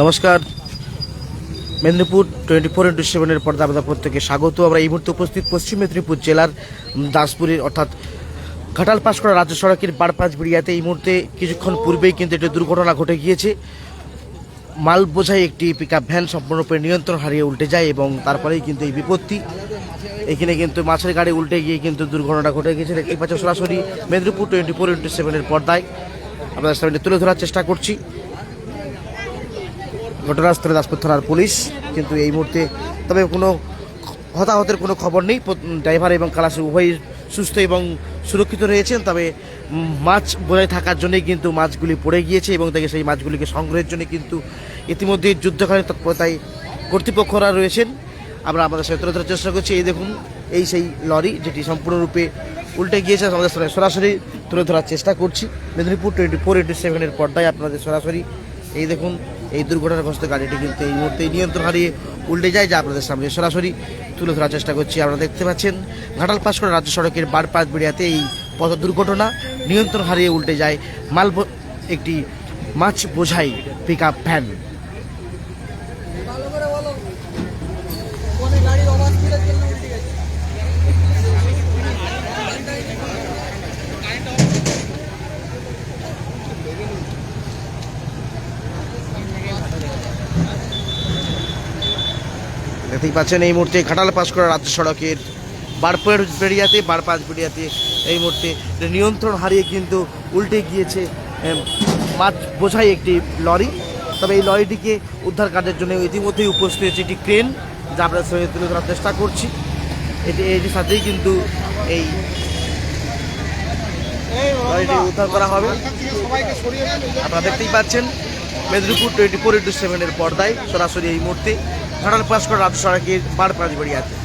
নমস্কার। Medinipur twenty four into সেভেনের পর্দা আপনাদের প্রত্যেকে স্বাগত। আমরা এই মুহূর্তে উপস্থিত পশ্চিম মেদিনীপুর জেলার দাসপুরের, অর্থাৎ ঘাটাল পাশ করা রাজ্য সড়কের বারপাঁচ বিড়িয়াতে এই মুহূর্তে কিছুক্ষণ পূর্বেই কিন্তু একটি দুর্ঘটনা ঘটে গিয়েছে। মাল বোঝাই একটি পিক ভ্যান সম্পূর্ণরূপে নিয়ন্ত্রণ হারিয়ে উল্টে যায় এবং তারপরেই কিন্তু এই বিপত্তি। এখানে কিন্তু মাছের গাড়ি উল্টে গিয়ে কিন্তু দুর্ঘটনা ঘটে গিয়েছে। দেখতে পাচ্ছ সরাসরি মেদিনীপুর টোয়েন্টি ফোর ইন্টু সেভেনের পর্দায়। আপনাদের সামনে তুলে ধরার চেষ্টা করছি। ঘটনাস্থলে দাসপুর থানার পুলিশ, কিন্তু এই মুহূর্তে তবে কোনো হতাহতের কোনো খবর নেই। ড্রাইভার এবং খালাসি উভয়ই সুস্থ এবং সুরক্ষিত রয়েছেন, তবে মাছ বোঝাই থাকার জন্যই কিন্তু মাছগুলি পড়ে গিয়েছে এবং তাকে সেই মাছগুলিকে সংগ্রহের জন্য কিন্তু ইতিমধ্যে যুদ্ধকালীন তৎপরতায় কর্তৃপক্ষরা রয়েছেন। আমরা আমাদের সাথে তুলে ধরার চেষ্টা করছি। এই দেখুন, এই সেই লরি যেটি সম্পূর্ণরূপে উল্টে গিয়েছে, আমাদের সরাসরি তুলে ধরার চেষ্টা করছি। মেদিনীপুর টোয়েন্টি ফোর ইন্টু সেভেনের পর্দায় আপনাদের সরাসরি এই দেখুন এই দুর্ঘটনাগ্রস্ত গাড়িটি কিন্তু এই মুহূর্তে নিয়ন্ত্রণ হারিয়ে উল্টে যায়, যা আপনাদের সামনে সরাসরি তুলে ধরার চেষ্টা করছি। আপনারা দেখতে পাচ্ছেন, ঘাটাল পাশ করে রাজ্য সড়কের বারপাত বেড়িয়াতে এই পথ দুর্ঘটনা নিয়ন্ত্রণ হারিয়ে উল্টে যায় মাল একটি মাছ বোঝাই পিক আপ ভ্যান দেখতেই পাচ্ছেন এই মুহূর্তে ঘাটাল পাস করা রাজ্য সড়কের বারপের বেরিয়াতে বারপাস বেরিয়াতে এই মুহূর্তে নিয়ন্ত্রণ হারিয়ে কিন্তু উল্টে গিয়েছে মাছ বোঝাই একটি লরি। তবে এই লরিটিকে উদ্ধার কাজের জন্য ইতিমধ্যেই উপস্থিত হয়েছে একটি ক্রেন, যা আমরা সঙ্গে তুলে ধরার চেষ্টা করছি। এটি এটির সাথেই কিন্তু এই লরিটি উদ্ধার করা হবে। আপনারা দেখতেই পাচ্ছেন, মেদিনীপুর টোয়েন্টি ফোর ইন্টু সেভেনের পর্দায় সরাসরি এই মুহূর্তে ঘাটাল পাস করার রাজ্য সড়কের বাড়ি আছে।